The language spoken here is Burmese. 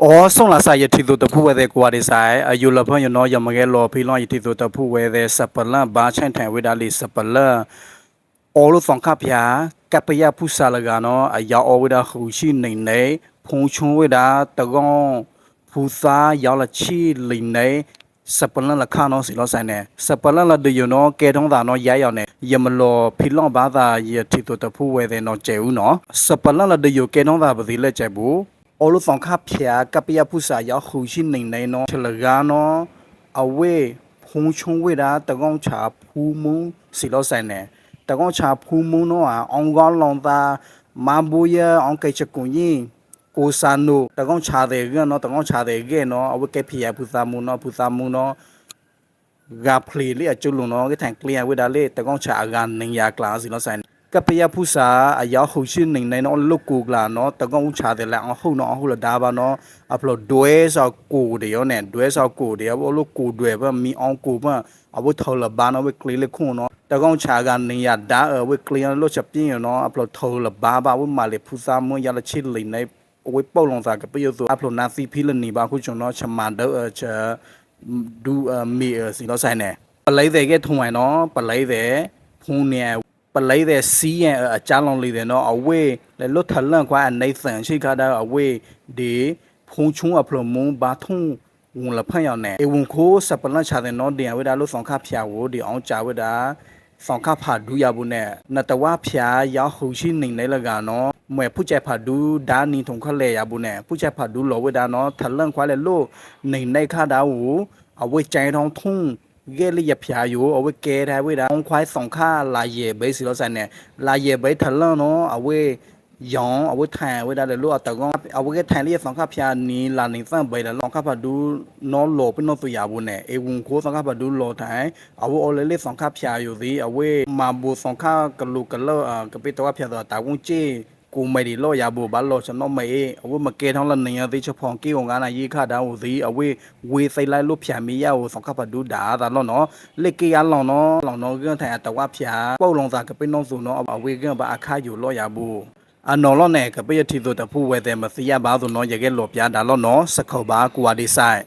哦，送了啥也提到的铺位的瓜的噻，啊，有了朋友喏，要么个老皮喏也提到的铺位的十八人，八千台位的里十八人，哦，路放卡片，卡片也铺啥了个喏，啊，要哦位的后期奶奶，碰冲位的得讲，铺啥要了去奶奶。စပလန်လခါနောစီလောဆိုင်နေစပလန်လဒီယနောကဲထုံးတာနောရရောက်နေယမလောဖီလောင်ဘာသာယတီတတဖူဝဲတဲ့နောကျဲဦးနောစပလန်လဒီယကဲထုံးတာပစီလက်ကျဲဘူး အော်လို့ဆောင်ခဖျာကပယပုစာရောက်ခူရှိနေနေနော်ချလကားနော်အဝေးဖုံချုံဝဲတာတကောင်းချာဖူးမုံစီလောဆိုင်နေတကောင်းချာဖူးမုံနော်အောင်ကောင်းလောင်တာမဘူယအောင်ကေချကွန်ရင်ကိုစာနုတကောင်ချာတယ်ကနော်တကောင်ချာတယ်ကဲနော်အဝကဖေယပူစာမူနော်ပူစာမူနော်ဂါဖလီလေအကျလုံနော်ကထိုင်ကလီယာဝဒါလေတကောင်ချာကနေရကလာစီနော်ဆိုင် ကပယပူစာအယောက်ဟုရှိနေနေနော်လုတ်ကူကလာနော်တကောင်ချာတယ်လာဟုတ်နော်ဟုတ်လားဒါပါနော်အပလောဒွဲဆောက်ကိုတယ်ရောနဲ့ဒွဲဆောက်ကိုတယ်ဘောလို့ကိုဒွဲပါမီအောင်ကိုပါအဝထော်လဘာနော်ဝကလီလေခုနော်တကောင်ချာကနေရဒါဝကလီယာလို့ချက်ပြင်းနော်အပလောထော်လဘာဘာဝမာလေဖူစာမွန်ရလချစ်လိနေဝေပုတ်လုံးစားကပြည့်စုံအပလိုနာစီဖီလနေပါခုကျွန်တော်ချမန်တော့ချာဒူမီစီတော့ဆိုင်နေပလိုက်တဲ့ကထုံဝိုင်နော်ပလိုက်တဲ့ဖုန်နေ ပလိုက်တဲ့စီးရအချလုံးလေးတဲ့နော်အဝေးလေလွတ်ထလန့်ခွာအနေဆန်ရှိခါတော့အဝေးဒီဖုန်ချုံအပလိုမုံဘာထုံဝင်လဖန်ရောက်နေအဝန်ခိုးစပလန့်ချတဲ့နော်တင်ဝေဒါလို့ဆောင်ခဖျာဝဒီအောင်ကြဝေဒါဆောင်ခဖာဒူရဘူးနဲ့နတဝဖျာရောက်ဟူရှိနေနေလကနော်မွေဖုချက်ဖာဒူဒါနီထုံခလဲရဘူးနဲ့ဖုချ ge li ya phya yo a we ke da we da on khwai song kha la ye be si lo san ne la ye be tha lo no a we ယောင်အဝတ်ထိုင်ဝဲတာလေလို့အတကောင်အဝတ်ကထိုင်လေးဆောင်ခဖျာနီလာနေစံပဲလေလောင်ခဖဒူနောလောပနောစရဘူးနဲ့အေဝံကိုဆောင်ခဖဒူလောထိုင်အဝတ်အော်လေလေးဆောင်ခဖျာယူသည်အဝဲမာဘူဆောင်ခကလူကလောကပိတဝဖျာတော့တာဝန်ချေ แทงเรียกสองค่าพยานี้ลานิสั่งไปแล้วลองค่าพาดูน้องโลเป็นน้องตัวอยาบุเนี่ยเอวุงโคสองค่าพาดูโลไทยเอาไว้เอาเลยเรียกสองค่าพยาอยู่สิเอาไว้มาบูสองค่ากะลูกะเลอ่ากะปิตัวพยาตัวตาวงจี้ ကိုမေဒီလောရဘူးဘာလို့ကျွန်တော်မေအဝမကေထောင်းလနေရသေးချဖောင်ကီဝန်ကနာရေးခတာဟူစီအဝေးဝေးစိတ်လိုက်လို့ဖြံမီရဟူဆောင်ကပဒူဒါဒါလောနော်လက်ကေရလောနော်လောနော်ကထိုင်တဝဖြာပုတ်လုံးစာကပိနှုံးစုနော်အဝေးကဘာအခါယူလောရဘူးအနော်လောနဲ့ကပိယတီတို့တဖူဝဲတဲ့မစီရပါဆိုနော်ရကဲလောပြာဒါလောနော်စခောပါကွာဒီဆိုင်